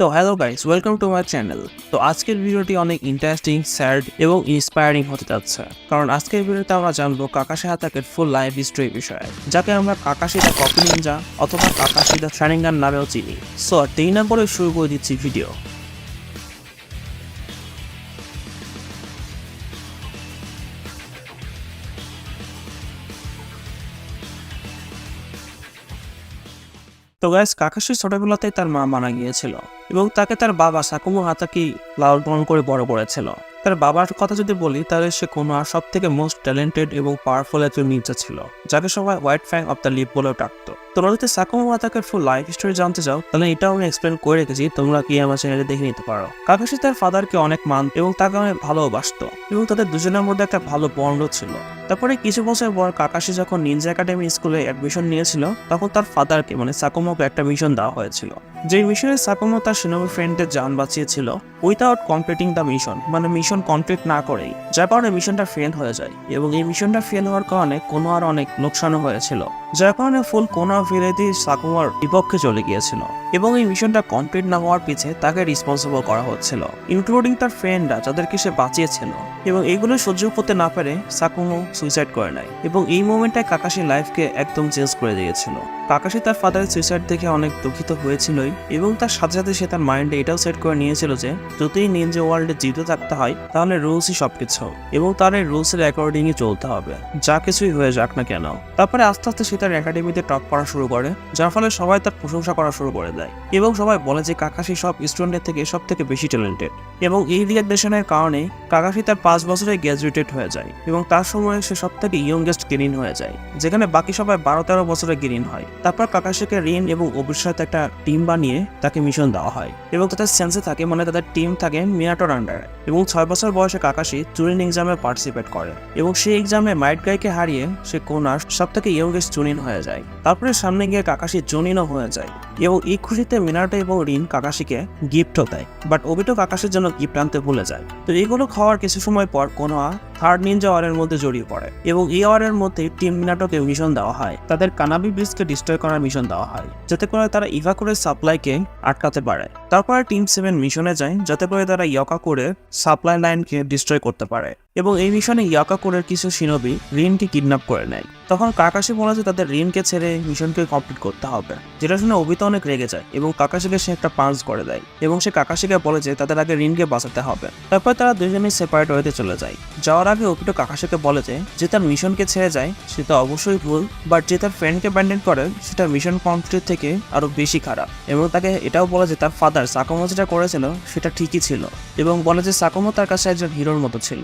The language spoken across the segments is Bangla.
তো hello guys welcome to my channel তো আজকের ভিডিওটি অনেক ইন্টারেস্টিং স্যাড এবং ইন্সপায়ারিং হতে যাচ্ছে। কারণ আজকের ভিডিওতে আমরা জানব কাকাশি হাতাকের ফুল লাইফ হিস্ট্রি বিষয়ে, যাকে আমরা কাকাশি দা কপি নিনজা অথবা কাকাশি দা শারিঙ্গান নামেও চিনি। সো আর দেরি না করে শুরু করে দিচ্ছি ভিডিও তো গ্যাস কাকাশি ছোটবেলাতেই তার মা মারা গিয়েছিল। এবং তাকে তার বাবা সাকুমো হাতাকি লালন পালন করে বড় করেছিল। তার বাবার কথা যদি বলি, তাহলে সে কোনো আর সব থেকে মোস্ট ট্যালেন্টেড এবং পাওয়ারফুল একজন নির্জা ছিল, যাকে সবাই white fang of the leaf বলেও ডাকতো। তোমরা যদি সাকুমো হাতাকের ফুল লাইফ স্টোরি জানতে চাও, তাহলে এটাও আমি এক্সপ্লেন করে রেখেছি, তোমরা কি আমার চ্যানেলে দেখে নিতে পারো। কাকাশি তার ফাদারকে অনেক মান এবং তাকে অনেক ভালোবাসতো এবং তাদের দুজনের মধ্যে একটা ভালো বন্ড ছিল। তারপরে কিছু বছর পর কাকাশি যখন নিনজা একাডেমি স্কুলে অ্যাডমিশন নিয়েছিল, তখন তার ফাদারকে মানে সাকুমোকে একটা মিশন দেওয়া হয়েছিল। যে মিশনে সাকুমো তার সিনোমি ফ্রেন্ডের যান বাঁচিয়েছিল। উইথাউট কমপ্লিটিং দ্য মিশন মানে মিশন কমপ্লিট না করেই, যার কারণে মিশনটা ফেল হয়ে যায়। এবং এই মিশনটা ফেল হওয়ার কারণে কোনো আর অনেক লোকসানও হয়েছিল, যার কারণে ফুল কোনা ফিরেদি সাকুমার বিপক্ষে চলে গিয়েছিল। এবং এই মিশনটা কমপ্লিট না হওয়ার পিছে তাকে রিসপন্সিবল করা হচ্ছিল ইনক্লুডিং তার ফ্রেন্ডরা যাদেরকে সে বাঁচিয়েছিল। এবং এইগুলো সহ্য করতে না পেরে সাকুমো সুইসাইড করে নেয়। এবং এই মোমেন্টটাই কাকাশি লাইফকে একদম চেঞ্জ করে দিয়েছিল। কাকাশি তার ফাদারের সুইসাইড দেখে অনেক দুঃখিত হয়েছিলই, এবং তার সাথে সাথে সে তার মাইন্ডে এটাও সেট করে নিয়েছিল যে যদি নিনজা ওয়ার্ল্ডে জিতে থাকতে হয়, তাহলে রুলসই সবকিছু। এবং তার এই রুলসের অ্যাকর্ডিংই চলতে হবে। যা কিছুই হয়ে যাক না কেন। তারপরে আস্তে আস্তে সে তার একাডেমিতে টপ করা শুরু করে, যার ফলে সবাই তার প্রশংসা করা শুরু করে দেয়। এবং সবাই বলে যে কাকাশি সব স্টুডেন্টের থেকে সব থেকে বেশি ট্যালেন্টেড এবং এই রিয়াকশনের কারণে কাকাশি তার পাঁচ বছরে গ্র্যাজুয়েটেড হয়ে যায়। এবং তার সময় সে সব থেকে ইয়ংগেস্ট গ্রিন হয়ে যায়, যেখানে বাকি সবাই বারো তেরো বছরে গ্রিন হয়। তারপর কাকাশিকে রিন এবং সাথে একটা টিম বানিয়ে তাকে মিশন দেওয়া হয়। এবং তাদের সেন্সে থাকে মানে তাদের টিম থাকে মিনাটোর আন্ডারে এবং ছয় বছর বয়সে কাকাশি চুরিন এক্সামে পার্টিসিপেট করে এবং সেই এক্সামে মাইট গাইকে হারিয়ে সে কোনার সব থেকে ইয়ংগেস্ট চুনিন হয়ে যায়। তারপরে সামনে গিয়ে কাকাশি চুনিনও হয়ে যায়। এবং এই খুশিতে মিনাটো এবং রিন কাকাশিকে গিফটও দেয়। বাট অবিটো কাকাশির জন্য গিফট আনতে ভুলে যায়। তো এগুলো খাওয়ার কিছু সময় পর কোনোয়া থার্ড নিনজা ওয়ারের মধ্যে জড়িয়ে পড়ে এবং এই ওয়ারের মধ্যে টিম মিনাটোকে মিশন দেওয়া হয়। তাদের কানাবি ব্রিজকে ডিস্ট্রয় করার মিশন দেওয়া হয়, যাতে করে তারা ইভাকুরের সাপ্লাইকে আটকাতে পারে। তারপরে টিম সেভেন মিশনে যায়, যাতে করে তারা ইয়কা করে সাপ্লাই লাইনকে ডিস্ট্রয় করতে পারে। এবং এই মিশনে ইয়াকা কোরের কিছু সিনবি রিনকে কিডন্যাপ করে নেয়। তখন কাকাশি বলে যে তাদের রিনকে ছেড়ে মিশনকে কমপ্লিট করতে হবে, যেটা শুনে অবিতা অনেক রেগে যায় এবং কাকাশিকে সে একটা পাঞ্চ করে দেয় এবং সে কাকাশিকে বলে যে তাদের আগে রিনকে বাঁচাতে হবে। তারপর তারা দুজনেই সেপারেট হতে চলে যায়। যাওয়ার আগে অপিটো কাকাশিকে বলে যে যে তার মিশনকে ছেড়ে যায় সেটা অবশ্যই ভুল বাট যে তার ফ্রেন্ডকে ব্যান্ডেন করে সেটা মিশন কমপ্লিট থেকে আরও বেশি খারাপ। এবং তাকে এটাও বলে যে তার ফাদার সাকোমো যেটা করেছিল, সেটা ঠিকই ছিল এবং বলে যে সাকোমো তার কাছে একজন হিরোর মতো ছিল।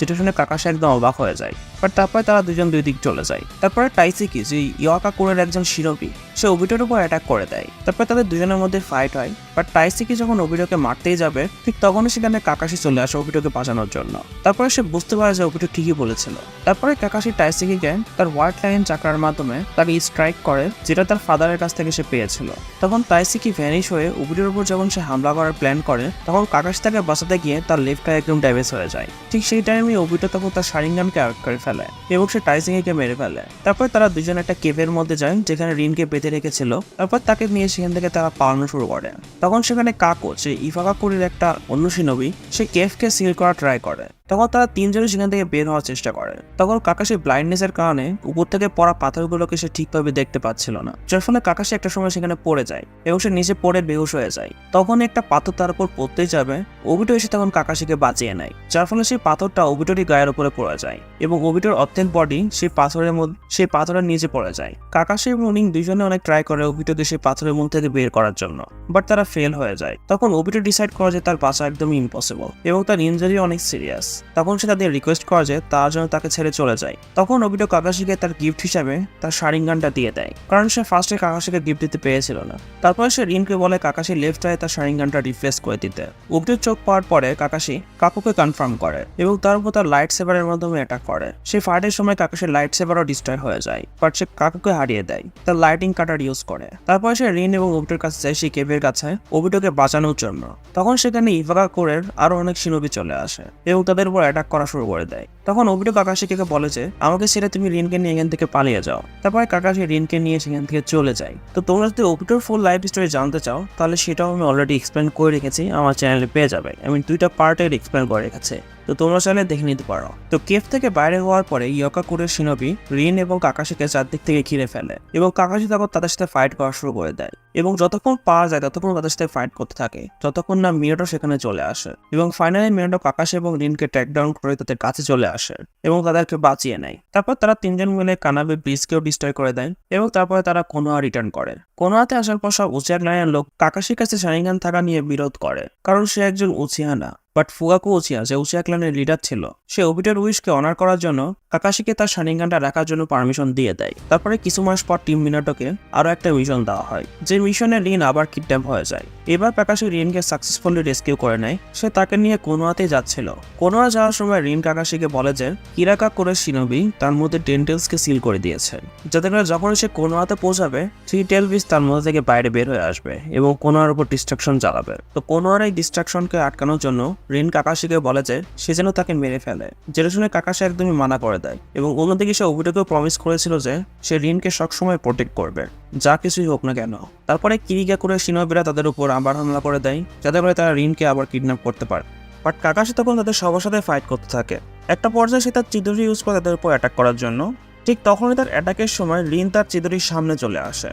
যেটা শুনে কাকাশি একদম অবাক হয়ে যায়। বাট তারপরে তারা দুজন দুই দিক চলে যায়। তারপরে টাইসিকি যে ইয়াকা কোরের একজন শিরোপি, সে ওবিটোর উপর অ্যাটাক করে দেয়। তারপর তাদের দুজনের মধ্যে ফাইট হয়। বাট টাইসিকি যখন ওবিটোকে মারতেই যাবে, ঠিক তখনই সেখানে কাকাশি চলে আসে ওবিটোকে বাঁচানোর জন্য। তারপরে সে বুঝতে পারে যে ওবিটো ঠিকই বলেছিল। তারপরে কাকাশি টাইসিকিকে তার হোয়াইট লাইন চাকরার মাধ্যমে তাকে স্ট্রাইক করে, যেটা তার ফাদারের কাছ থেকে সে পেয়েছিল। তখন টাইসিকি ভ্যানিশ হয়ে ওবিটোর উপর যখন সে হামলা করার প্ল্যান করে, তখন কাকাশি তাকে বাঁচাতে গিয়ে তার লেফট একদম ড্যামেজ হয়ে যায়। ঠিক সেই টাইমে ওবিটো তখন তার শারিঙ্গানকে আউট করে ফেলে এবং সে টাইসিংকে মেরে ফেলে। তারপর তারা দুজন একটা কেভের মধ্যে যায়, যেখানে রিনকে বেঁধে রেখেছিল। তারপর তাকে নিয়ে সেখান থেকে তারা পালানো শুরু করে। তখন সেখানে কাকো, যে ইফাকাকুরির একটা অন্য সে সে কেভকে সিল করা ট্রাই করে। তখন তারা তিনজনই সেখান থেকে বের হওয়ার চেষ্টা করে। তখন কাকাশি ব্লাইন্ডনেসের কারণে উপর থেকে পড়া পাথরগুলোকে সে ঠিকভাবে দেখতে পাচ্ছিল না, যার ফলে কাকাশি একটা সময় সেখানে পড়ে যায় এবং সে নিচে পড়ে বেহুশ হয়ে যায়। তখন একটা পাথর তার উপর পড়তেই যাবে ওবিটো এসে তখন কাকাশিকে বাঁচিয়ে নেয়, যার ফলে সেই পাথরটা ওবিটোরই গায়ের উপরে পড়ে যায় এবং ওবিটোর অর্থেন বডি সেই পাথরের মধ্যে, সেই পাথরের নিচে পড়ে যায়। কাকাশি এবং উনিং দুজনে অনেক ট্রাই করে ওবিটোকে সেই পাথরের মুখ থেকে বের করার জন্য বাট তারা ফেল হয়ে যায়। তখন ওবিটো ডিসাইড করে যে তার বাঁচা একদমই ইম্পসিবল এবং তার ইনজারি অনেক সিরিয়াস তখন সে তাদের রিকোয়েস্ট করে যে তার জন্য তাকে ছেড়ে চলে যায়। তখন ওবিটো কাকাশিকে তার গিফট হিসাবে তার শারিঙ্গানটা দিয়ে দেয়। কারণ সে ফার্স্টে কাকাশিকে গিফট দিতে পেরেছিল না। তারপরে সে রিনকে বলে কাকাশি লেফট আয়ে তার শারিঙ্গানটা রিপ্লেস করে দিতে। ওবিটোর চোখ পাওয়ার পরে কাকাশি কাকুকে কনফার্ম করে এবং তার উপর তার লাইট সেভারের মাধ্যমে অ্যাটাক করে। সেই ফাইটের সময় কাকাশির লাইট সেভারও ডিস্ট্রয় হয়ে যায় বাট সে কাকুকে হারিয়ে দেয়। তার লাইটিং কাটার ইউজ করে। তারপরে সে রিন এবং ওবিটোর কাছে যায় সেই কেভের কাছে ওবিটোকে বাঁচানোর জন্য। তখন সেখানে ইভাকা কোরের আরও অনেক সিনবি চলে আসে এবং তাদের উপর অ্যাটাক করা শুরু করে দেয়। তখন অভিটো কাকাশি কে বলে যে, আমাকে ছেড়ে তুমি রিনকে নিয়ে এখান থেকে পালিয়ে যাও। তারপরে কাকাশি রিনকে নিয়ে সেখান থেকে চলে যায়। তো তোমরা যদি অভিটোর ফুল লাইফ স্টোরি জানতে চাও, তাহলে সেটাও আমি অলরেডি এক্সপ্লেন করে রেখেছি, আমার চ্যানেলে পেয়ে যাবে। আমি দুইটা পার্টের এক্সপ্লেন করে রেখেছি। তো তোমরা চাইলে দেখে নিতে পারো। তো কেফ থেকে বাইরে হওয়ার পরে ইয়কাকুরের সিনবি রিন এবং কাকাশিকে চারদিক থেকে ঘিরে ফেলে এবং কাকাশি তখন তাদের সাথে ফাইট করা শুরু করে দেয় এবং যতক্ষণ পাওয়া যায় ততক্ষণ তাদের সাথে ফাইট করতে থাকে, যতক্ষণ না মিয়োটো সেখানে চলে আসে এবং ফাইনালি মিয়োটো কাকাশি এবং রিনকে ট্র্যাক ডাউন করে তাদের কাছে চলে আসে এবং তাদেরকে বাঁচিয়ে নেয়। তারপর তারা তিনজন মিলে কানাবে ব্রিজকেও ডিস্ট্রয় করে দেয় এবং তারপরে তারা কোনোয়া রিটার্ন করে। কোনোয়াতে আসার পর সব উচিয়া লাইনের লোক কাকাশির কাছে শারিঙ্গান থাকা নিয়ে বিরোধ করে, কারণ সে একজন উচিয়া না বাট ফুগাকু উচিয়া যে উচিয়া ক্লানের লিডার ছিল, সে ওবিটের উইশকে অনার করার জন্য কাকাশিকে তার শারিঙ্গানটা রাখার জন্য পারমিশন দিয়ে দেয়। তারপরে কিছু মাস পর টিম মিনাটোকে আরও একটা মিশন দেওয়া হয়, যে মিশনে রিন আবার কিডন্যাপ হয়ে যায়। এবার কাকাশি রিনকে সাকসেসফুলি রেস্কিউ করে নেয়। সে তাকে নিয়ে কোনোয়াতে যাচ্ছিল। কোনোয়া যাওয়ার সময় রিন কাকাশিকে বলে যে, কিরাকা করে সিনবি তার মধ্যে টেন্টেলসকে সিল করে দিয়েছে। যাতে করে যখন সে কোনোয়াতে পৌঁছাবে থ্রি টেলবিস তার মধ্যে থেকে বাইরে বের হয়ে আসবে এবং কোনোয়ার উপর ডিস্ট্রাকশন চালাবে। তো কোনোয়ার এই ডিস্ট্রাকশনকে আটকানোর জন্য রিন কাকাশিকে বলে যে, সে যেন তাকে মেরে ফেলে। যেটা শুনে কাকাশি একদমই মানা করে দেয় এবং অন্যদিকে সে অভিটাকেও প্রমিস করেছিল যে, সে রিনকে সবসময় প্রোটেক্ট করবে, যা কিছুই হোক না কেন। তারপরে কিরিকা করে সিনবিরা তাদের উপর আবার হামলা করে দেয়, যাতে করে তারা রিনকে আবার কিডন্যাপ করতে পারে। বাট কাকাশি তখন তাদের সবার সাথে ফাইট করতে থাকে। একটা পর্যায়ে সে তার চিদুরি ইউজ করে তাদের উপর অ্যাটাক করার জন্য, ঠিক তখনই তার অ্যাটাকের সময় রিন তার চিদুরির সামনে চলে আসে,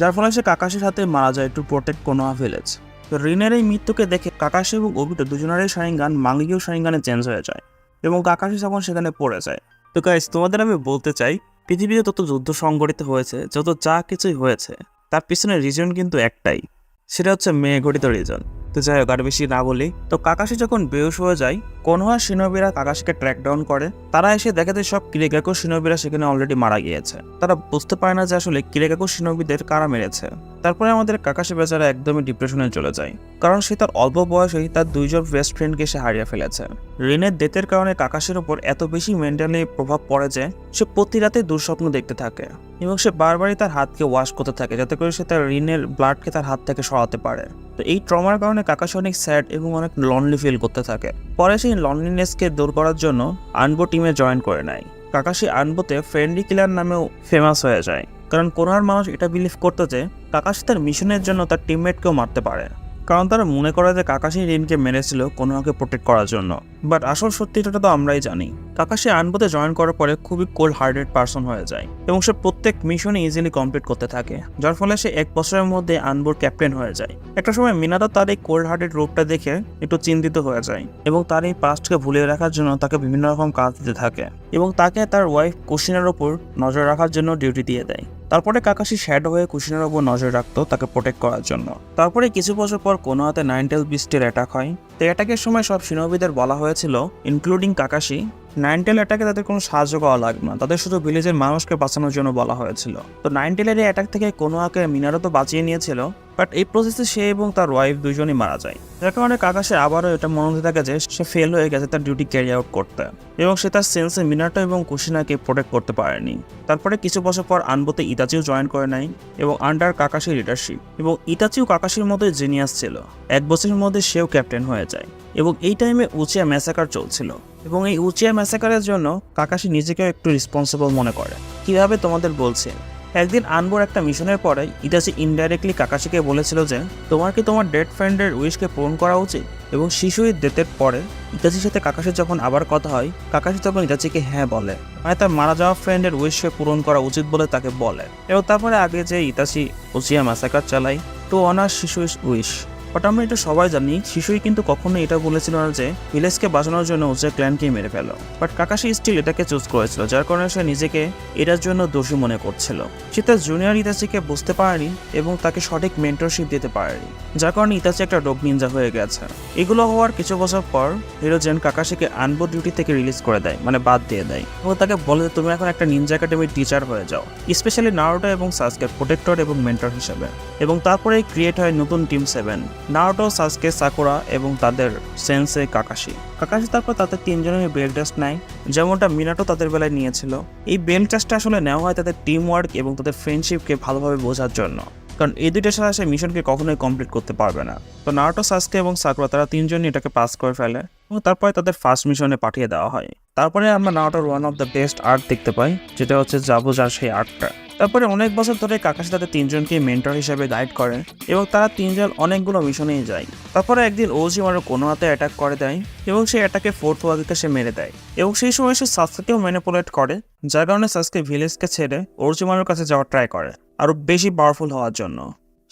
যার ফলে সে কাকাশির হাতে মারা যায় টু প্রোটেক্ট কোনোয়া ভিলেজ তো রিনের এই মৃত্যুকে দেখে কাকাশি এবং অভিটো দুজনেরই শারিঙ্গান মাঙ্গিও শারিঙ্গানে চেঞ্জ হয়ে যায় এবং কাকাশি যখন সেখানে পড়ে যায়। তো গাইস তোমাদের আমি বলতে চাই, পৃথিবীতে তত যুদ্ধ সংগঠিত হয়েছে, যত যা কিছুই হয়েছে, তার পিছনে রিজন কিন্তু একটাই, সেটা হচ্ছে মেয়ে গঠিত রিজন তো যাই হোক, আর বেশি না বলি, তো কাকাশি যখন বেউস হয়ে যায় কোনোয়া সিনবিরা কাকাশিকে ট্র্যাক ডাউন করে, তারা এসে দেখে যে সব কিরেকাকু সিনবিরা সেখানে অলরেডি মারা গিয়েছে। তারা বুঝতে পারে না যে আসলে কিরেকাকু সিনবিদের কারা মেরেছে। তারপরে আমাদের কাকাশি বেচারা একদমই ডিপ্রেশনে চলে যায়। কারণ সে তার অল্প বয়সেই তার দুইজন বেস্ট ফ্রেন্ডকে সে হারিয়ে ফেলেছে। রিনের ডেথের কারণে কাকাশির উপর এত বেশি মেন্টালি প্রভাব পড়ে যে, সে প্রতি রাতে দুঃস্বপ্ন দেখতে থাকে এবং সে বারবারই তার হাতকে ওয়াশ করতে থাকে যাতে করে সে তার ঋণের ব্লাডকে তার হাত থেকে সরাতে পারে। তো এই ট্রমার কারণে কাকাশি অনেক স্যাড এবং অনেক লনলি ফিল করতে থাকে। পরে সেই লনলিনেসকে দূর করার জন্য আনব টিমে জয়েন করে নেয়। কাকাশি আনবোতে ফ্রেন্ডলি কিলার নামেও ফেমাস হয়ে যায়। কারণ কোনোর মানুষ এটা বিলিভ করতো যে কাকাশি তার মিশনের জন্য তার টিমমেটকেও মারতে পারে। কারণ তারা মনে করে যে কাকাশি রিনকে মেরেছিল কোনোকে প্রোটেক্ট করার জন্য। বাট আসল সত্যিটা তো আমরাই জানি। কাকাশি আনবোতে জয়েন করার পরে খুবই কোল্ড হার্টেড পার্সন হয়ে যায় এবং সে প্রত্যেক মিশনে ইজিলি কমপ্লিট করতে থাকে, যার ফলে সে এক বছরের মধ্যে আনবোর ক্যাপ্টেন হয়ে যায়। একটা সময় মিনাদা তার এই কোল্ড হার্টেড রূপটা দেখে একটু চিন্তিত হয়ে যায় এবং তার এই পাস্টকে ভুলিয়ে রাখার জন্য তাকে বিভিন্ন রকম কাজ দিতে থাকে এবং তাকে তার ওয়াইফ কুশিনের ওপর নজর রাখার জন্য ডিউটি দিয়ে দেয়। তারপরে কাকাশি শ্যাডো হয়ে কুশিনের ওপর নজর রাখতো তাকে প্রোটেক্ট করার জন্য। তারপরে কিছু বছর পর কোনো হাতে নাইনটেল বিস্টের অ্যাটাক হয়। তো অ্যাটাকের সময় সব সিনোবিদের বলা হয়েছিল ইনক্লুডিং কাকাশি নাইনটেল অ্যাটাকে তাদের কোনো সাহায্য করা লাগবে না। তাদের শুধু ভিলেজের মানুষকে বাঁচানোর জন্য বলা হয়েছিল। তো নাইনটেলের এই অ্যাটাক থেকে কোনো কোনোয়াকে মিনারও তো বাঁচিয়ে নিয়েছিল। বাট এই প্রসেসে সে এবং তার ওয়াইফ দুজনই মারা যায়। যার কারণে কাকাশে আবারও এটা মনে হতে থাকে যে সে ফেল হয়ে গেছে, তার ডিউটি ক্যারি আউট করতে। এবং সে তার সেন্সে মিনাটো এবং কুশিনাকে প্রোটেক্ট করতে পারেনি। তারপরে কিছু বছর পর আনবোতে ইতাচিও জয়েন করে নেয় এবং আন্ডার কাকাশির লিডারশিপ এবং ইতাচিও কাকাশির মতোই জিনিয়াস ছিল। এক বছরের মধ্যে সেও ক্যাপ্টেন হয়ে যায়। এবং এই টাইমে উচিয়া ম্যাসাকার চলছিল। এবং এই উচিয়া ম্যাসাকারের জন্য কাকাশি নিজেকেও একটু রেসপন্সিবল মনে করে। কীভাবে তোমাদের বলছে? একদিন আনবোর একটা মিশনের পরে ইতাসি ইনডাইরেক্টলি কাকাশিকে বলেছিল যে, তোমার কি তোমার ডেড ফ্রেন্ডের উইশকে পূরণ করা উচিত? এবং শিশুই ডেথের পরে ইতাসির সাথে কাকাশির যখন আবার কথা হয়, কাকাশি তখন ইতাসিকে হ্যাঁ বলে। মানে তার মারা যাওয়া ফ্রেন্ডের উইশকে পূরণ করা উচিত বলে তাকে বলে। এবং তারপরে আগে যে ইতাসি ওসিয়া মাসাকার চালায়, তো অনার শিশু উইশ বাট আমরা এটা সবাই জানি, শিশুই কিন্তু কখনো এটা বলেছিল না যে ভিলেজকে বাঁচানোর জন্য উচিয়া ক্ল্যানকে মেরে ফেলো। বাট কাকাশি স্টিল এটাকে চুজ করেছিল, যার কারণে সে নিজেকে এটার জন্য দোষী মনে করছিল। সে তার জুনিয়র ইতাচিকে বুঝতে পারেনি এবং তাকে সঠিক মেন্টরশিপ দিতে পারেনি, যার কারণে ইতাচি একটা ডোপ নিনজা হয়ে গেছে। এগুলো হওয়ার কিছু বছর পর হিরোজেন কাকাশিকে আনব ডিউটি থেকে রিলিজ করে দেয় মানে বাদ দিয়ে দেয় এবং তাকে বলে যে, তুমি এখন একটা নিনজা একাডেমির টিচার হয়ে যাও স্পেশালি নারোটা এবং সাসকের প্রোটেক্টর এবং মেন্টর হিসেবে। এবং তারপরেই ক্রিয়েট হয় নতুন team seven Naruto, Sasuke, Sakura এবং তাদের সেন্সে, কাকাশি। কাকাশি তারপর তাদের তিনজনের বেল টেস্ট নেয়, যেমনটা মিনাটো তাদের বেলায় নিয়েছিল। এই বেল টেস্টটা আসলে নেওয়া হয় তাদের টিম ওয়ার্ক এবং তাদের ফ্রেন্ডশিপকে ভালোভাবে বোঝার জন্য। কারণ এই দুইটার সাথে সে মিশনকে কখনোই কমপ্লিট করতে পারবে না। তো নারোটো, সাসকে এবং সাকুরা তারা তিনজনই এটাকে পাস করে ফেলে এবং তারপরে তাদের ফার্স্ট মিশনে পাঠিয়ে দেওয়া হয়। তারপরে আমরা নাওটার one of the best art দেখতে পাই, যেটা হচ্ছে জাবুজার সেই আর্টটা তারপরে অনেক বছর ধরে কাকাশি তাদের তিনজনকে মেন্টর হিসেবে গাইড করে এবং তারা তিনজন অনেকগুলো মিশনেই যায়। তারপরে একদিন ওজি মারো কোনো হাতে অ্যাটাক করে দেয় এবং সেই অ্যাটাকে ফোর্থ ওয়াগিকে সে মেরে দেয় এবং সেই সময় সে সাসকেও ম্যানিপুলেট করে, যার কারণে সাসকে ভিলেজকে ছেড়ে ওর্জিমানোর কাছে যাওয়ার ট্রাই করে আরও বেশি পাওয়ারফুল হওয়ার জন্য।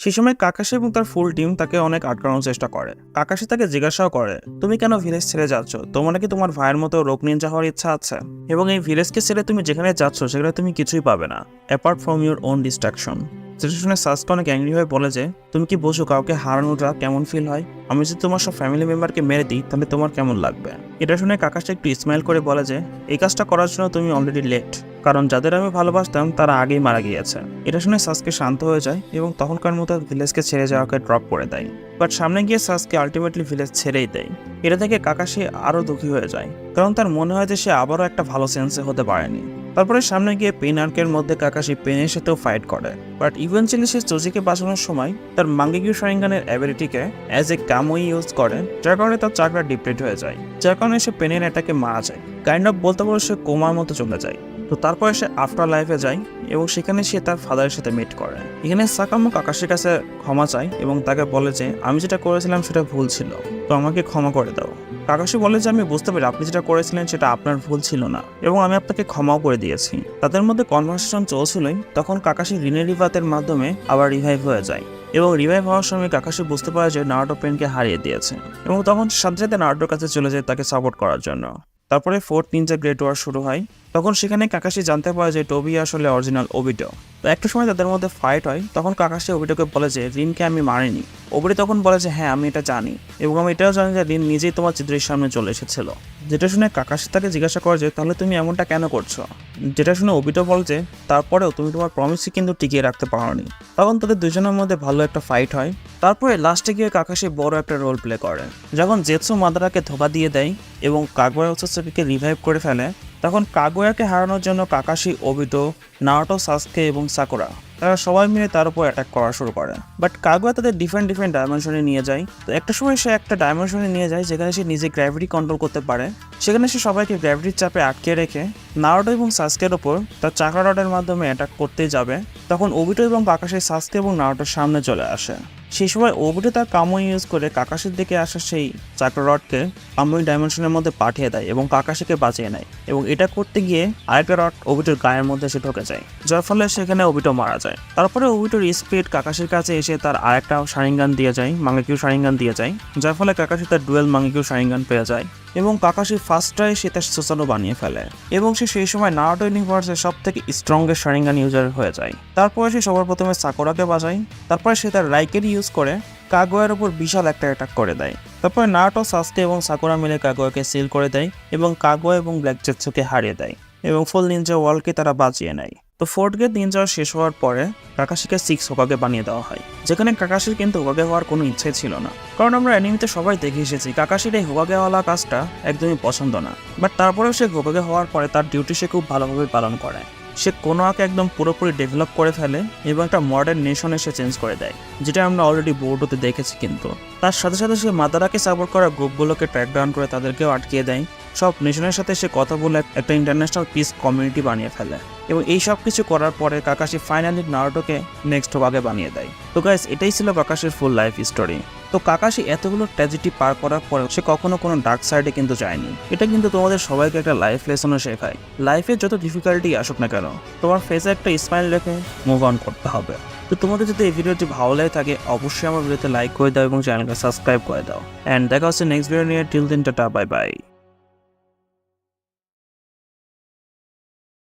সেই সময় কাকাশি এবং তার ফুল টিম তাকে অনেক আটকানোর চেষ্টা করে। কাকাশি তাকে জিজ্ঞাসাও করে, তুমি কেন ভিলেজ ছেড়ে যাচ্ছ? তোমার নাকি তোমার ভাইয়ের মতো রোগ নিনজা হওয়ার ইচ্ছা আছে। এবং এই ভিলেজকে ছেড়ে তুমি যেখানে যাচ্ছ, সেখানে তুমি কিছুই পাবে না apart from your own destruction যেটা শুনে সাসকে অনেক অ্যাংরি হয়ে বলে যে, তুমি কি বোঝো কাউকে হারানোটা কেমন ফিল হয়? আমি যদি তোমার সব ফ্যামিলি মেম্বারকে মেরে দিই, তাহলে তোমার কেমন লাগবে? এটা শুনে কাকাশটা একটু স্মাইল করে বলে যে, এই কাজটা করার জন্য তুমি অলরেডি লেট কারণ যাদের আমি ভালোবাসতাম, তারা আগেই মারা গিয়েছে। এটা শুনে সাসকে শান্ত হয়ে যায় এবং তখনকার মতো ভিলেজকে ছেড়ে যাওয়াকে ড্রপ করে দেয়। বাট সামনে গিয়ে সাসকে আলটিমেটলি ভিলেজ ছেড়েই দেয়। এটা থেকে কাকাশি আরও দুঃখী হয়ে যায়, কারণ তার মনে হয় যে সে আবারও একটা ভালো সেন্সে হতে পারেনি। তারপরে সামনে গিয়ে পেন আর্কের মধ্যে কাকাশি পেনের সাথেও ফাইট করে। বাট ইভেন্চুয়ালি সে চোজিকে বাঁচানোর সময় তার মাঙ্গিকিউ শারিঙ্গানের অ্যাবিলিটিকে অ্যাজ এ কামই ইউজ করে, যার কারণে তার চাকরা ডিপ্লেট হয়ে যায়। যার কারণে সে পেনের অ্যাটাকে মারা যায়। কাইন্ড অফ বলতে পারো সে কোমার মতো চলে যায়। তো তারপরে সে আফটার লাইফে যায় এবং সেখানে সে তার ফাদারের সাথে মিট করে। এখানে সাকামো কাকাশির কাছে ক্ষমা চায় এবং তাকে বলে যে, আমি যেটা করেছিলাম সেটা ভুল ছিল, তো আমাকে ক্ষমা করে দাও। কাকাশি বলে যে, আমি বুঝতে পারি আপনি যেটা করেছিলেন সেটা আপনার ভুল ছিল না এবং আমি আপনাকে ক্ষমাও করে দিয়েছি। তাদের মধ্যে কনভারসেশন চলছিলই, তখন কাকাশি রিনে রিভাতের মাধ্যমে আবার রিভাইভ হয়ে যায় এবং রিভাইভ হওয়ার সময় কাকাশি বুঝতে পারে যে, নার্টো পেনকে হারিয়ে দিয়েছে এবং তখন সাথে সাথে নার্টোর কাছে চলে যায় তাকে সাপোর্ট করার জন্য। তারপরে ফোর্থ নিনজা গ্রেট ওয়ার শুরু হয়। তখন সেখানে কাকাশি জানতে পারে যে টবি আসলে অরিজিনাল ওবিটো। তো একটা সময় তাদের মধ্যে ফাইট হয়, তখন কাকাশি ওবিটোকে বলে যে, রিনকে আমি মারিনি। ওবিটো তখন বলে যে হ্যাঁ আমি এটা জানি এবং আমি এটাও জানি যে রিন নিজেই তোমার চিত্রের সামনে চলে এসেছিল। যেটা শুনে কাকাশি তাকে জিজ্ঞাসা করে যে, তাহলে তুমি এমনটা কেন করছ? যেটা শুনে ওবিটো বলে যে, তারপরেও তুমি তোমার প্রমিসই কিন্তু টিকিয়ে রাখতে পারোনি। তখন তাদের দুজনের মধ্যে ভালো একটা ফাইট হয়। তারপরে লাস্টে গিয়ে কাকাশি বড় একটা রোল প্লে করে। যখন জেৎসু মাদারাকে ধোকা দিয়ে দেয় এবং কাগুয়া উৎসবকে রিভাইভ করে ফেলে, তখন কাগুয়াকে হারানোর জন্য কাকাশি ওবিটো নাওটো সাসকে এবং সাকুরা তারা সবাই মিলে তার উপর অ্যাটাক করা শুরু করে। বাট কাগুয়া তাদের ডিফারেন্ট ডিফারেন্ট ডাইমেনশনে নিয়ে যায়। তো একটা সময় সে একটা ডাইমেনশনে নিয়ে যায়, যেখানে সে নিজে গ্র্যাভিটি কন্ট্রোল করতে পারে। সেখানে সে সবাইকে গ্র্যাভিটির চাপে আটকে রেখে নারোডো এবং সাসকের ওপর তার চাকরা রডের মাধ্যমে অ্যাটাক করতে যাবে। তখন ওবিটো এবং কাকাশি সাসকে এবং নারোটোর সামনে চলে আসে। সেই সময় ওবিটো তার কামই ইউজ করে কাকাশির দিকে আসা সেই চাকরা রডকে কামই ডাইমেনশনের মধ্যে পাঠিয়ে দেয় এবং কাকাশিকে বাঁচিয়ে নেয় এবং এটা করতে গিয়ে আরেকটা রড ওবিটোর গায়ের মধ্যে এসে ঢোকে যায়, যার ফলে সেখানে ওবিটো মারা যায়। তারপরে ওবিটোর স্পিড কাকাশির কাছে এসে তার আরেকটা সারিঙ্গান দিয়ে যায়, মাঙ্গিকিউ শারিঙ্গান দিয়ে যায়, যার ফলে কাকাশি তার ডুয়েল মাঙ্গিকিউ শারিঙ্গান পেয়ে যায় এবং কাকাশি ফার্স্ট ট্রাই সে তার সুসানো বানিয়ে ফেলে। এবং সে সেই সময় নারাটো ইউনিভার্সের সব থেকে স্ট্রংগেস্ট শারিঙ্গান ইউজার হয়ে যায়। তারপরে সে সবার প্রথমে সাকোরাকে বাজায়, তারপরে সে তার রাইকের ইউজ করে, কাগোয়ার উপর বিশাল একটা অ্যাটাক করে দেয়। তারপরে নাটো সাস্তে এবং সাকোরা মিলে কাগোয়াকে সিল করে দেয় এবং কাগোয়া এবং ব্ল্যাক জেটসুকে হারিয়ে দেয় এবং ফুল নিনজা ওয়ালকে তারা বাঁচিয়ে নেয়। তো ফোর্থ গেট নিনজা শেষ হওয়ার পরে কাকাশিকে সিক্স হোকাকে বানিয়ে দেওয়া হয়, যেখানে কাকাশির কিন্তু হোকাগে হওয়ার কোনো ইচ্ছে ছিল না। কারণ আমরা অ্যানিমিতে সবাই দেখে এসেছি, কাকাশির এই হোকাগেওয়ালা কাজটা একদমই পছন্দ না। বাট তারপরেও সে হোকাগে হওয়ার পরে তার ডিউটি সে খুব ভালোভাবে পালন করে। সে কোনো আঁকে একদম পুরোপুরি ডেভেলপ করে ফেলে এবং একটা মডার্ন নেশনে সে চেঞ্জ করে দেয়, যেটা আমরা অলরেডি বোর্ডোতে দেখেছি কিন্তু। তার সাথে সাথে সে মাদারাকে সাপোর্ট করা গ্রুপগুলোকে ট্র্যাক ডাউন করে তাদেরকেও আটকিয়ে দেয়। সব নেশনের সাথে সে কথা বলে একটা ইন্টারন্যাশনাল পিস কমিউনিটি বানিয়ে ফেলে। এবং এই সব কিছু করার পরে কাকাশি ফাইনালি নারোটোকে নেক্সট ভাগে বানিয়ে দেয়। তো গাইস এটাই ছিল কাকাশির ফুল লাইফ স্টোরি তো কাকাশি এতগুলো ট্র্যাজেডি পার করার পরে সে কখনো কোনো ডার্ক সাইডে কিন্তু যায়নি। এটা কিন্তু তোমাদের সবাইকে একটা লাইফ লেসনও শেখায়। লাইফে যত ডিফিকাল্টি আসুক না কেন, তোমার ফেসে একটা স্মাইল রেখে মুভ অন করতে হবে। তো তোমাদের যদি এই ভিডিওটি ভালো লাগে থাকে, অবশ্যই আমার ভিডিওতে লাইক করে দাও এবং চ্যানেলকে সাবস্ক্রাইব করে দাও। অ্যান্ড দেখা হচ্ছে নেক্সট ভিডিও নিয়ে। টিল দিন টাটা বাই বাই